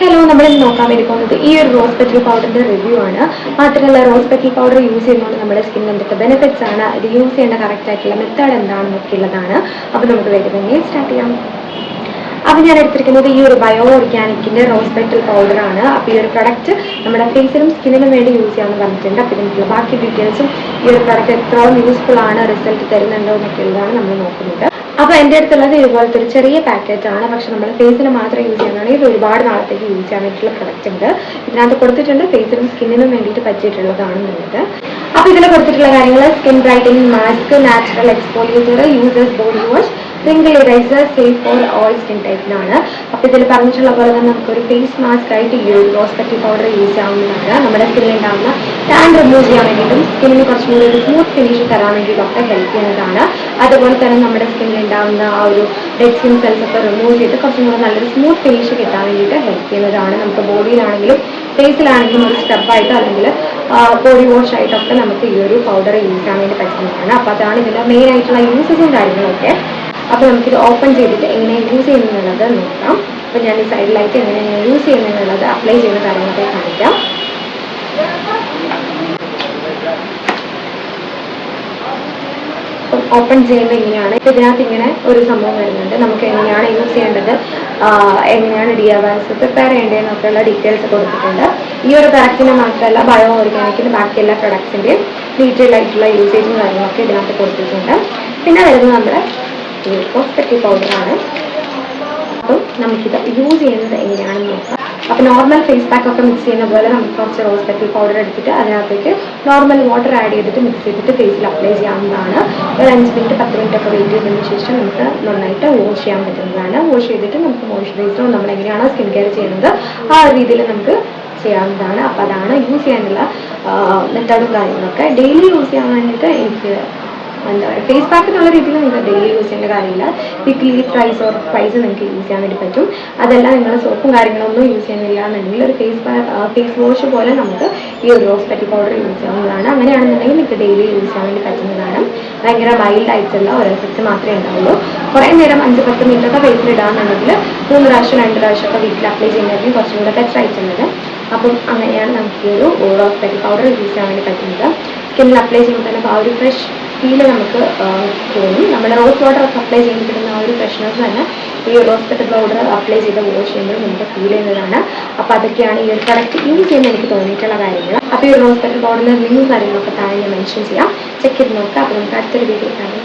Hello നമ്മൾ ഇന്ന് നോക്കാൻ വേണ്ടി പോകുന്നത് ഈ ഒരു റോസ് പെറ്റൽ പൗഡറിന്റെ റിവ്യൂ ആണ്. മാത്രമല്ല റോസ് പെറ്റൽ പൗഡർ യൂസ് ചെയ്യുന്നതുകൊണ്ട് നമ്മുടെ സ്കിന്നിന് എന്തൊക്കെ ബെനിഫിറ്റ്സ് ആണ് ഇത് യൂസ് ചെയ്യേണ്ട കറക്റ്റ് ആയിട്ടുള്ള മെത്തേഡ് എന്താണെന്നൊക്കെ ഉള്ളതാണ്. അപ്പോൾ നമുക്ക് വേഗം തന്നെ സ്റ്റാർട്ട് ചെയ്യാം. അപ്പോൾ ഞാൻ എടുത്തിരിക്കുന്നത് ഈ ഒരു ബയോ ഓർഗാനിക്കിന്റെ റോസ് പെറ്റൽ പൗഡർ ആണ്. അപ്പോൾ ഈ ഒരു പ്രൊഡക്റ്റ് നമ്മുടെ ഫേസിലും സ്കിന്നിനും വേണ്ടി യൂസ് ചെയ്യാമെന്ന് പറഞ്ഞിട്ടുണ്ട്. അപ്പോൾ ഇതിനുള്ള ബാക്കി ഡീറ്റെയിൽസും ഈ ഒരു പ്രൊഡക്റ്റ് എത്രത്തോളം യൂസ്ഫുൾ ആണ് റിസൾട്ട് തരുന്നുണ്ടോ എന്നൊക്കെ ഉള്ളതാണ് നമ്മൾ നോക്കുന്നത്. അപ്പോൾ എന്റെ അടുത്തുള്ളത് ഇതുപോലത്തെ ഒരു ചെറിയ പാക്കേജ് ആണ്. പക്ഷെ നമ്മൾ ഫേസിന് മാത്രം യൂസ് ചെയ്യുന്നതാണ്. ഇത് ഒരുപാട് നാളത്തേക്ക് യൂസ് ചെയ്യാൻ വേണ്ടിയിട്ടുള്ള പ്രൊഡക്റ്റ് ഉണ്ട്. ഇതിനകത്ത് കൊടുത്തിട്ടുണ്ട് ഫേസിനും സ്കിന്നിനും വേണ്ടിയിട്ട് പറ്റിയിട്ടുള്ളതാണ് പറ്റിയിട്ടുള്ളതാണെന്നുള്ളത് അപ്പോൾ ഇതിൽ കൊടുത്തിട്ടുള്ള കാര്യങ്ങൾ skin brightening mask natural exfoliator users body wash single eraser safe for all skin ടൈപ്പിനാണ് അപ്പോൾ ഇതിൽ പറഞ്ഞിട്ടുള്ള പോലെ തന്നെ നമുക്കൊരു ഫേസ് മാസ്ക് ആയിട്ട് ഈ ഒരു റോസ്പെറ്റി പൗഡർ യൂസ് ചെയ്യാവുന്നതാണ്. നമ്മുടെ സ്കിന്നിൽ ഉണ്ടാകുന്ന ടാൻ റിമൂവ് ചെയ്യാൻ വേണ്ടിയിട്ടും സ്കിന്നിന് കുറച്ചും കൂടി ഒരു സ്മൂത്ത് ഫിനിഷ് തരാൻ വേണ്ടിയിട്ടൊക്കെ ഹെൽപ്പ് ചെയ്യുന്നതാണ്. അതുപോലെ തന്നെ നമ്മുടെ സ്കിന്നിൽ ഉണ്ടാകുന്ന ആ ഒരു ഡെഡ് സ്കിൻ സെൽസ് ഒക്കെ റിമൂവ് ചെയ്ത് കുറച്ചും കൂടി നല്ലൊരു സ്മൂത്ത് ഫിനിഷ് കിട്ടാൻ വേണ്ടിയിട്ട് ഹെൽപ്പ് ചെയ്യുന്നതാണ്. നമുക്ക് ബോഡിയിലാണെങ്കിലും ഫേസിലാണെങ്കിലും ഒരു സ്റ്റെപ്പായിട്ട് അല്ലെങ്കിൽ ബോഡി വാഷ് ആയിട്ടൊക്കെ നമുക്ക് ഈ ഒരു പൗഡർ യൂസ് ചെയ്യാൻ വേണ്ടി പറ്റുന്നതാണ്. അപ്പോൾ അതാണ് ഇതിന്റെ മെയിൻ ആയിട്ടുള്ള യൂസസും കാര്യങ്ങളൊക്കെ. അപ്പോൾ നമുക്കിത് ഓപ്പൺ ചെയ്തിട്ട് എങ്ങനെ യൂസ് ചെയ്യുന്നുള്ളത് നോക്കാം. അപ്പോൾ ഞാൻ ഈ സൈഡിലായിട്ട് എങ്ങനെ യൂസ് ചെയ്യുന്നതെന്നുള്ളത് അപ്ലൈ ചെയ്യുന്ന കാര്യങ്ങളൊക്കെ കാണിക്കാം. ഓപ്പൺ ചെയ്യുമ്പോൾ ഇങ്ങനെയാണ് ഇതിനകത്ത് ഇങ്ങനെ ഒരു സംഭവം വരുന്നുണ്ട്. നമുക്ക് എങ്ങനെയാണ് യൂസ് ചെയ്യേണ്ടത്? എങ്ങനെയാണ് ഡി ആവാസ് പ്രിപ്പയർ ചെയ്യേണ്ടതെന്നൊക്കെയുള്ള ഡീറ്റെയിൽസ് കൊടുത്തിട്ടുണ്ട്. ഈ ഒരു പ്രൊഡക്റ്റിന് മാത്രമല്ല ബയോ ഓർഗാനിക്കിന് ബാക്കി എല്ലാ പ്രൊഡക്ട്സിന്റെയും ഡീറ്റെയിൽ ആയിട്ടുള്ള യൂസേജും കാര്യങ്ങളൊക്കെ ഇതിനകത്ത് കൊടുത്തിട്ടുണ്ട്. പിന്നെ വരുന്നത് നമ്മുടെ ഈ കോസ്മെറ്റിക് പൗഡറാണ് അപ്പം നമുക്കിത് യൂസ് ചെയ്യുന്നത് എങ്ങനെയാണെന്ന് നോക്കാം. അപ്പോൾ നോർമൽ ഫേസ് പാക്ക് ഒക്കെ മിക്സ് ചെയ്യുന്ന പോലെ നമുക്ക് കുറച്ച് റോസ് പെറ്റൽ പൗഡർ എടുത്തിട്ട് അതിനകത്തേക്ക് നോർമൽ വാട്ടർ ആഡ് ചെയ്തിട്ട് മിക്സ് ചെയ്തിട്ട് ഫേസിൽ അപ്ലൈ ചെയ്യാവുന്നതാണ്. ഒരു അഞ്ച് മിനിറ്റ് പത്ത് മിനിറ്റ് ഒക്കെ വെയിറ്റ് ചെയ്തതിന് ശേഷം നമുക്ക് നന്നായിട്ട് വാഷ് ചെയ്യാൻ പറ്റുന്നതാണ്. വാഷ് ചെയ്തിട്ട് നമുക്ക് മോയ്സ്ചറൈസറോ നമ്മൾ എങ്ങനെയാണോ സ്കിൻ കെയർ ചെയ്യുന്നത് ആ രീതിയിൽ നമുക്ക് ചെയ്യാവുന്നതാണ്. അപ്പോൾ അതാണ് യൂസ് ചെയ്യാനുള്ള മെത്തേഡും കാര്യങ്ങളൊക്കെ. ഡെയിലി യൂസ് ചെയ്യാൻ വേണ്ടിയിട്ട് എനിക്ക് എന്താ പറയുക ഫേസ് പാക്ക് എന്നുള്ള രീതിയിൽ നിങ്ങൾക്ക് ഡെയിലി യൂസ് ചെയ്യേണ്ട കാര്യമില്ല. വീക്കിലി ട്രൈസ് ഓർ പ്രൈസ് നിങ്ങൾക്ക് യൂസ് ചെയ്യാൻ വേണ്ടി പറ്റും. അതെല്ലാം നിങ്ങൾ സോപ്പും കാര്യങ്ങളൊന്നും യൂസ് ചെയ്യുന്നില്ല എന്നുണ്ടെങ്കിൽ ഒരു ഫേസ് ഫേസ് വാഷ് പോലെ നമുക്ക് ഈ ഒരു റോസ് പെറ്റി പൗഡർ യൂസ് ചെയ്യാവുന്നതാണ്. അങ്ങനെയാണെന്നുണ്ടെങ്കിൽ നിങ്ങൾക്ക് ഡെയിലി യൂസ് ചെയ്യാൻ വേണ്ടി പറ്റുന്നതാണ്. ഭയങ്കര മൈൽഡ് ആയിട്ടുള്ള ഒരു എഫക്റ്റ് മാത്രമേ ഉണ്ടാവുള്ളൂ. കുറേ നേരം അഞ്ച് പത്ത് മിനിറ്റ് ഒക്കെ ഫേസിൽ ഇടാന്നുണ്ടെങ്കിൽ മൂന്ന് പ്രാവശ്യം രണ്ട് പ്രാവശ്യം ഒക്കെ വീട്ടിൽ അപ്ലൈ ചെയ്യുന്നതായിരിക്കും കുറച്ചും കൂടെ ബെറ്റർ ആയിട്ടുള്ളത്. അപ്പം അങ്ങനെയാണ് നമുക്ക് ഈ ഒരു റോസ് പെറ്റി പൗഡർ യൂസ് ചെയ്യാൻ വേണ്ടി പറ്റുന്നത്. സ്കിന്നിൽ അപ്ലൈ ചെയ്യുമ്പോൾ തന്നെ ആ ഒരു ഫ്രഷ് ഫീൽ നമുക്ക് തോന്നും. നമ്മൾ റോസ് വാട്ടർ അപ്ലൈ കിട്ടുന്ന ആ ഒരു ഫ്രഷ്നസ് തന്നെ ഈ റോസ് പെറ്റൽ പൗഡർ അപ്ലൈ ചെയ്ത് വാഷ് ചെയ്യുമ്പോൾ നമുക്ക് ഫീൽ ചെയ്യുന്നതാണ്. അപ്പോൾ അതൊക്കെയാണ് ഈ ഒരു പ്രൊഡക്റ്റ് യൂസ് ചെയ്യുന്ന എനിക്ക് തോന്നിയിട്ടുള്ള കാര്യങ്ങൾ. അപ്പോൾ ഈ റോസ് പെറ്റൽ പൗഡറിന്റെ ലിങ്ക് കാര്യങ്ങളൊക്കെ താഴെ ഞാൻ മെൻഷൻ ചെയ്യാം. ചെക്ക് ചെയ്ത് നോക്കാം. അപ്പോൾ നമുക്ക് അടുത്തൊരു വീഡിയോ കാണാം.